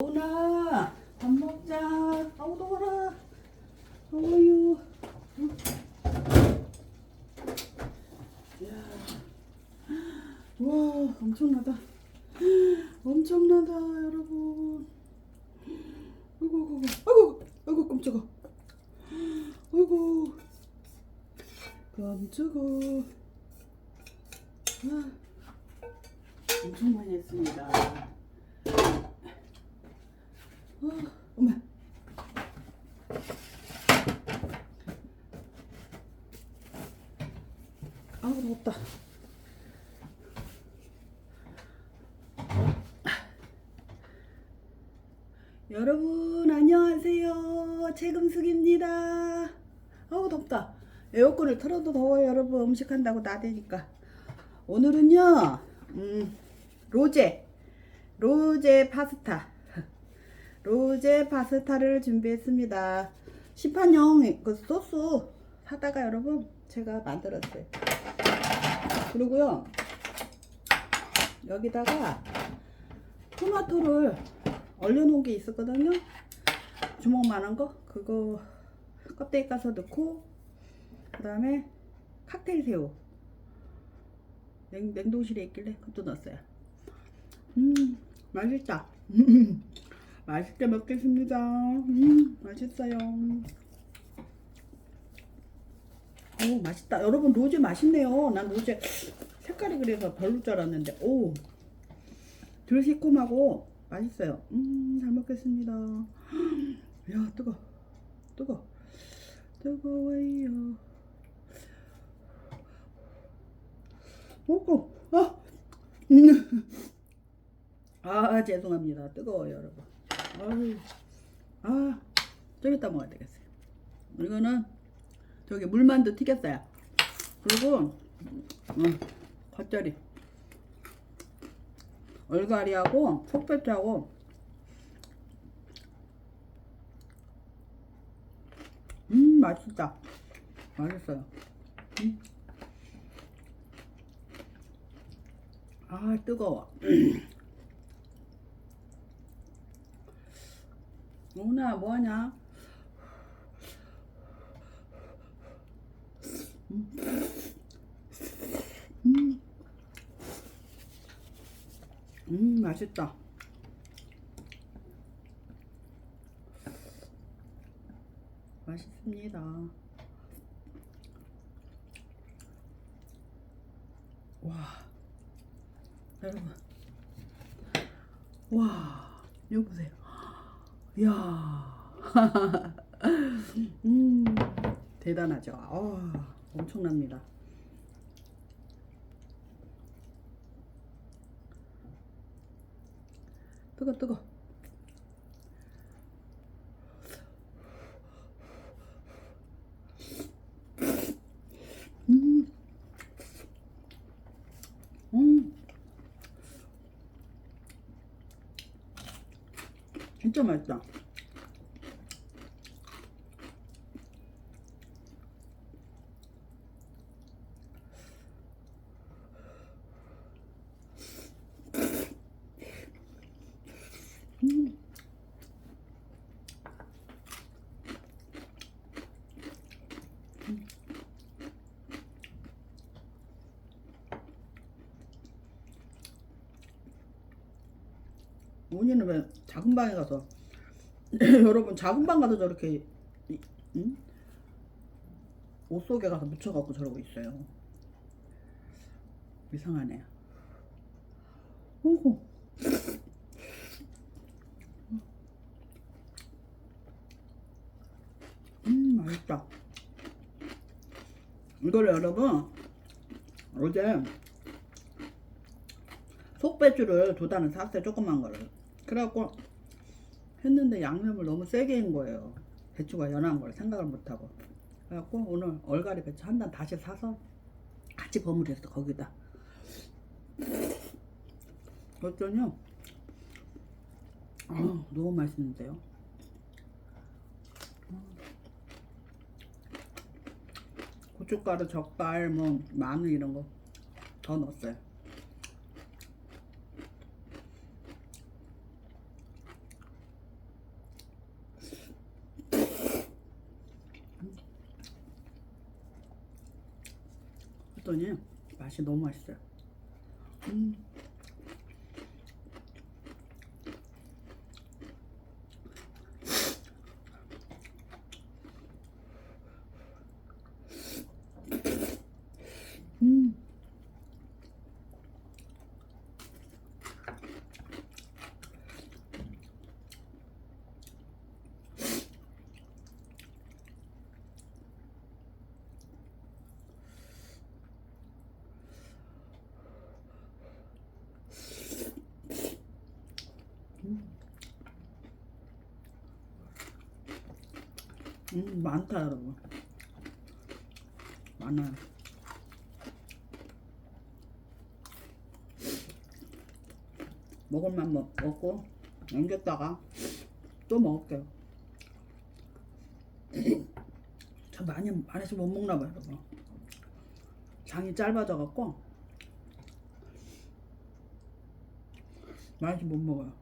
오나 밥 먹자. 더워라. 어유. 와 엄청나다. 엄청나다 여러분. 아이고 아이고 아이고 깜짝아. 아이고 깜짝아. 아, 엄청 많이 했습니다. 아, 엄마. 아우 더웠다. 여러분 안녕하세요. 최금숙입니다. 아우 덥다. 에어컨을 틀어도 더워요 여러분 음식한다고 나대니까. 오늘은요 음, 로제 로제 파스타 로제 파스타를 준비했습니다. 시판용 그 소스 사다가 여러분 제가 만들었어요. 그리고요 여기다가 토마토를 얼려놓은 게 있었거든요. 주먹만한 거 그거 껍데기 까서 넣고 그 다음에 칵테일 새우 냉, 냉동실에 있길래 그것도 넣었어요. 음 맛있다. 맛있게 먹겠습니다. 음 맛있어요. 오 맛있다. 여러분 로제 맛있네요. 난 로제 색깔이 그래서 별로 줄 알았는데 오 덜 새콤하고 맛있어요. 음 잘 먹겠습니다. 야 뜨거 뜨거 뜨거워요. 먹고 아 음. 아 죄송합니다. 뜨거워요 여러분. 아유 아 좀 이따 먹어야 되겠어요. 이거는 저기 물만두 튀겼어요. 그리고 음, 겉절이 얼갈이하고 속배추하고 음 맛있다. 맛있어요. 음. 아 뜨거워. 오나 뭐하냐? 음. 음, 맛있다. 맛있습니다. 와, 여러분. 와, 이거 보세요. 이야. 음, 대단하죠. 아, 엄청납니다. 뜨거 뜨거 음. 음. 진짜 맛있다 음. 언니는 왜 작은 방에 가서. 여러분 작은 방 가서 저렇게 이- 응? 옷 속에 가서 묻혀갖고 저러고 있어요. 이상하네. 오호 음 맛있다. 이걸 여러분 어제 속배추를 두 단을 샀어요 조그만 거를. 그래갖고 했는데 양념을 너무 세게 한 거예요. 배추가 연한 걸 생각을 못하고. 그래갖고 오늘 얼갈이 배추 한 단 다시 사서 같이 버무렸어 거기다. 그랬더니요 아, 너무 맛있는데요? 고춧가루, 젓갈, 뭐 마늘 이런 거 더 넣었어요. 맛이 너무 맛있어요. 음. 음. 음, 많다 여러분. 많아요. 먹을만 먹, 먹고 남겼다가 또 먹을게요. 저 많이 많이서 못 먹나 봐요 여러분. 장이 짧아져 갖고 많이 못 먹어요.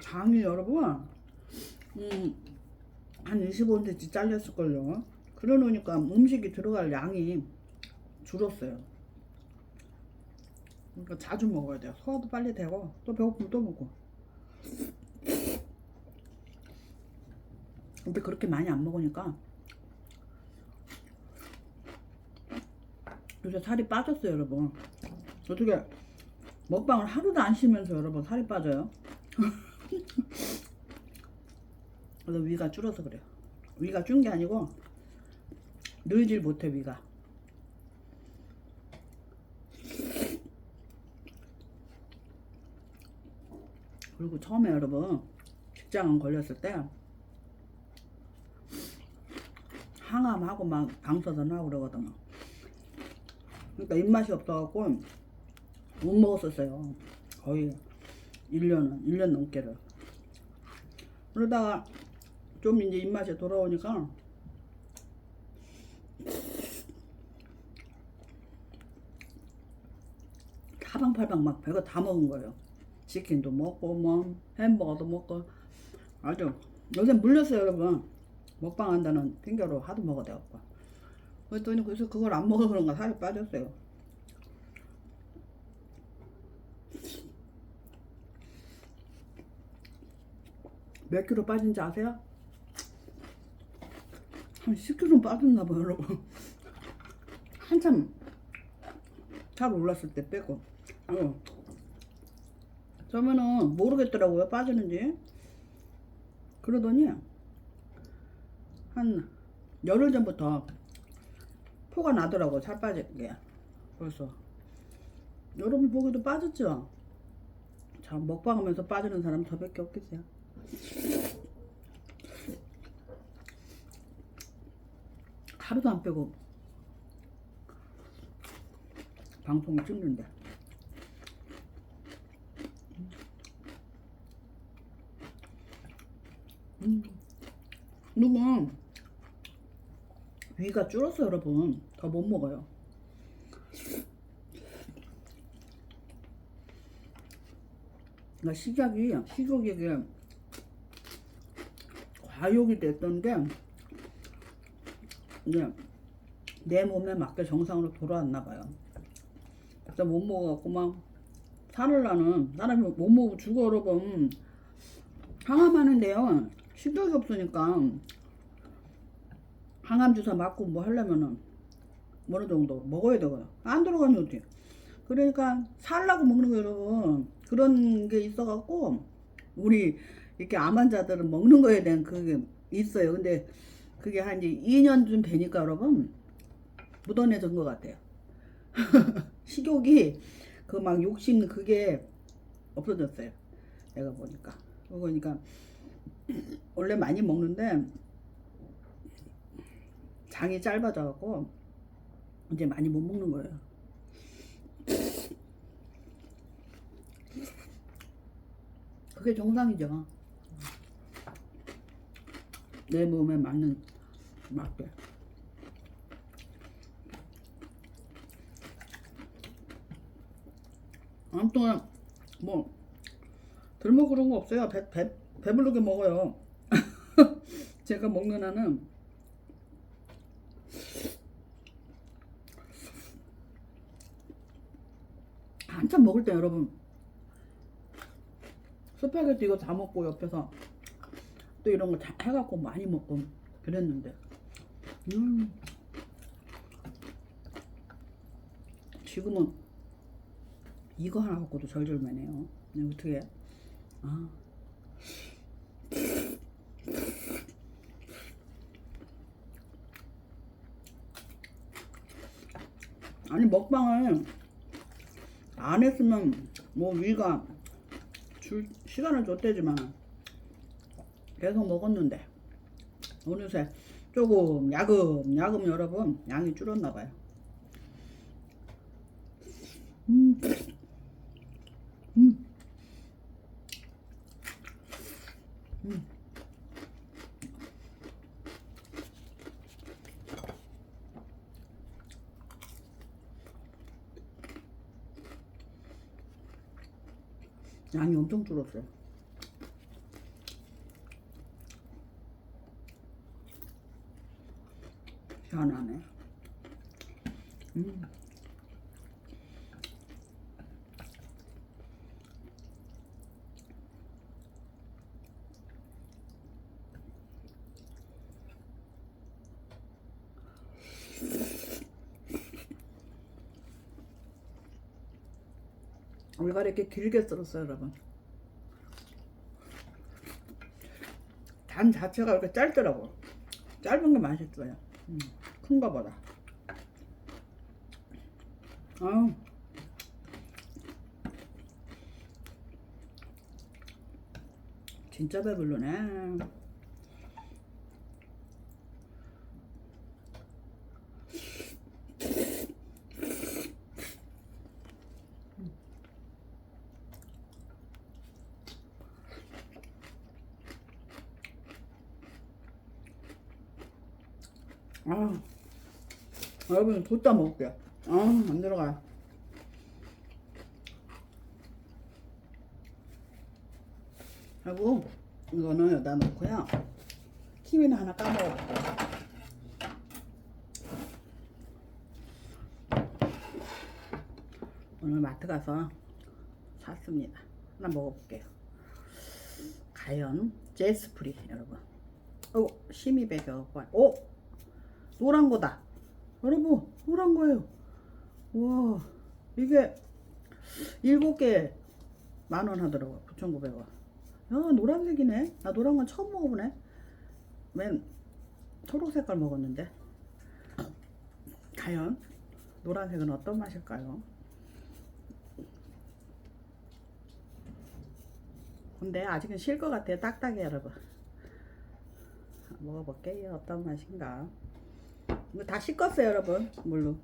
장이 여러분 음, 한 25cm 잘렸을걸요. 그러 놓으니까 음식이 들어갈 양이 줄었어요. 그러니까 자주 먹어야 돼요. 소화도 빨리 되고 또 배고프면 또 먹고. 근데 그렇게 많이 안 먹으니까 요새 살이 빠졌어요, 여러분. 어떻게 먹방을 하루도 안 쉬면서 여러분 살이 빠져요? 그래서 위가 줄어서 그래요. 위가 준 게 아니고 늘질 못해 위가. 그리고 처음에 여러분 직장은 걸렸을 때 항암하고 막 방사선 하고 그러거든요. 그러니까 입맛이 없어갖고 못 먹었었어요. 거의 1년은 1년 넘게를. 그러다가 좀 이제 입맛이 돌아오니까 사방팔방 막 배가 다 먹은 거예요. 치킨도 먹고 뭐 햄버거도 먹고 아주 요새 물렸어요 여러분. 먹방 한다는 핑계로 하도 먹어야 돼갖고. 그랬더니 그래서 그걸 안 먹어 그런가 살이 빠졌어요. 몇 킬로 빠진지 아세요? 한 10kg 빠졌나 봐요. 한참 잘 올랐을 때 빼고. 어. 그러면은 모르겠더라고요, 빠지는지. 그러더니 한 열흘 전부터 표가 나더라고, 살 빠진 게. 벌써. 여러분 보기도 빠졌죠? 자, 먹방하면서 빠지는 사람 저밖에 없겠어요. 하루도 안 빼고. 방송을 찍는데. 음. 누군 위가 줄었어 여러분. 더 못 먹어요. 그러니까 시작이 식욕이 과욕이 됐던 게 이제 내 몸에 맞게 정상으로 돌아왔나 봐요. 그래서 못 먹어갖고 막 살을 나는 사람이 못 먹고 죽어 여러분. 항암하는데요. 식욕이 없으니까. 항암 주사 맞고 뭐 하려면은 어느 정도 먹어야 되고요. 안 들어가니 어떻게 그러니까 살라고 먹는 거 여러분. 그런 게 있어갖고 우리 이렇게 암 환자들은 먹는 거에 대한 그게 있어요. 근데 그게 한 이제 2년쯤 되니까 여러분 묻어내진 것 같아요. 식욕이 그 막 욕심 그게 없어졌어요. 내가 보니까. 그러니까 원래 많이 먹는데 장이 짧아져 갖고 이제 많이 못 먹는 거예요. 그게 정상이죠. 내 몸에 맞는 맞게. 아무튼 뭐덜 먹고 그런 거 없어요. 배, 배, 배부르게 먹어요. 제가 먹는 한은 한참 먹을 때 여러분 스파게티 이거 다 먹고 옆에서 또 이런 거 다 해갖고 많이 먹고 그랬는데. 음. 지금은 이거 하나 갖고도 절절매네요. 네, 어떻게 아. 아니 먹방을 안 했으면 뭐 위가 줄 시간을 줬대지만 계속 먹었는데 어느새 조금 야금 야금 여러분 양이 줄었나 봐요. 음. 음. 음. 양이 엄청 줄었어요. 시원하네. 음. 올가리 이렇게 길게 썰었어요, 여러분. 단 자체가 이렇게 짧더라고. 짧은 게 맛있어요. 음, 큰 거보다. 아 진짜 배불러네. 아, 여러분 뒀다 먹을게요. 아, 안 들어가요. 하고 이거는 여기다 놓고요. 키위는 하나 까먹어볼게요. 오늘 마트 가서 샀습니다. 하나 먹어볼게요. 가연 제스프리 여러분. 어, 심이 배겨. 오, 노란 거다. 여러분, 노란 거예요. 와, 이게 일곱 개 만 원 하더라고요. 9,900원. 야, 노란색이네. 나 노란 건 처음 먹어보네. 맨 초록 색깔 먹었는데. 과연 노란색은 어떤 맛일까요? 근데 아직은 실 것 같아요. 딱딱해, 여러분. 먹어볼게요. 어떤 맛인가. 다 씻었어요, 여러분. 물로.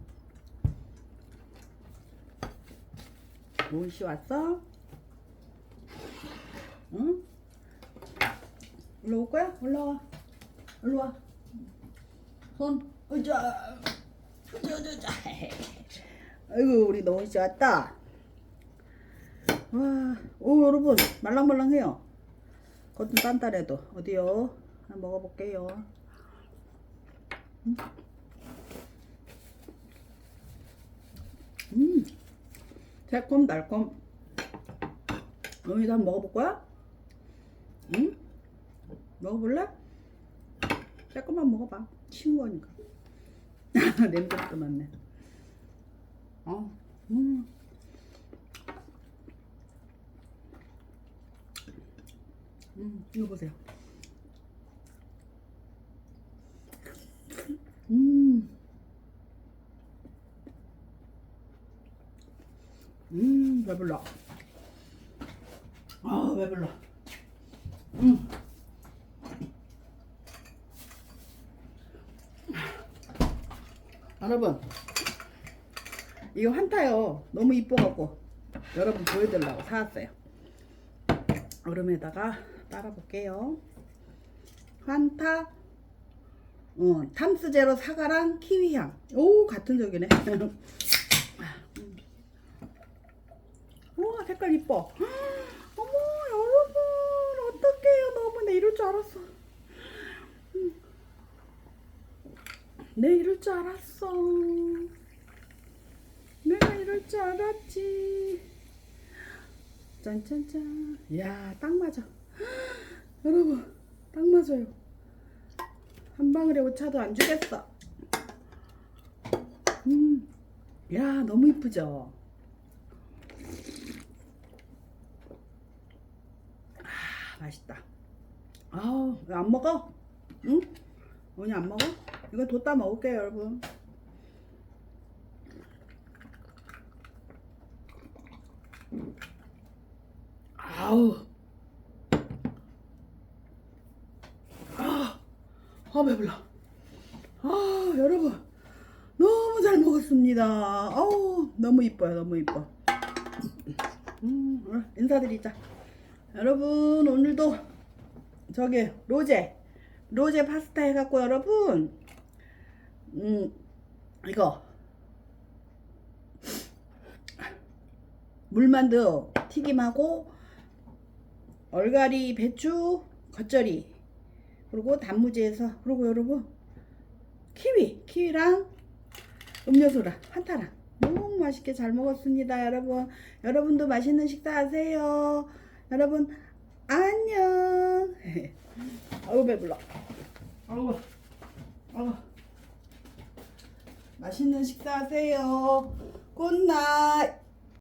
모이씨 왔어? 응? 일로 올 거야? 올라와. 일로 와. 손, 으자. 으자, 으자. 아이고, 우리 노이씨 왔다. 와, 오, 여러분. 말랑말랑해요. 겉은 단단해도. 어디요? 한번 먹어볼게요. 음, 새콤 달콤. 여기다 먹어볼 거야? 응? 먹어볼래? 새콤만 먹어봐. 친 거니까. 냄새도 맡네. 어, 음. 음, 이거 보세요. 음. 음, 배불러. 아, 배불러. 음. 여러분, 이거 환타요. 너무 이뻐갖고 여러분 보여드리려고 사왔어요. 얼음에다가 따라 볼게요. 환타 어, 탐스제로 사과랑 키위향. 오, 같은 적이네. 우와, 색깔 이뻐. 어머, 여러분, 어떡해요. 너무 내 이럴 줄 알았어. 음. 내 이럴 줄 알았어. 내가 이럴 할줄 알았지. 짠짠짠. 야, 딱 맞아. 여러분, 딱 맞아요. 한 방울에 오차도 안 주겠어. 음, 야, 너무 이쁘죠? 아, 맛있다. 아우, 왜안 먹어? 응? 오늘 안 먹어? 이거 뒀다 먹을게요, 여러분. 아우. 아, 아 배불러. 아, 여러분. 너무 잘 먹었습니다. 아우, 너무 이뻐요, 너무 이뻐. 음, 어, 인사드리자. 여러분, 오늘도 저기 로제, 로제 파스타 해갖고 여러분, 음, 이거 물만두 튀김하고 얼갈이 배추 겉절이 그리고 단무지에서 그리고 여러분 키위 키위랑 음료수랑 한타랑 너무 맛있게 잘 먹었습니다 여러분. 여러분도 맛있는 식사 하세요. 여러분 안녕. 아우 배불러. 아우 아우. 맛있는 식사 하세요. 굿나잇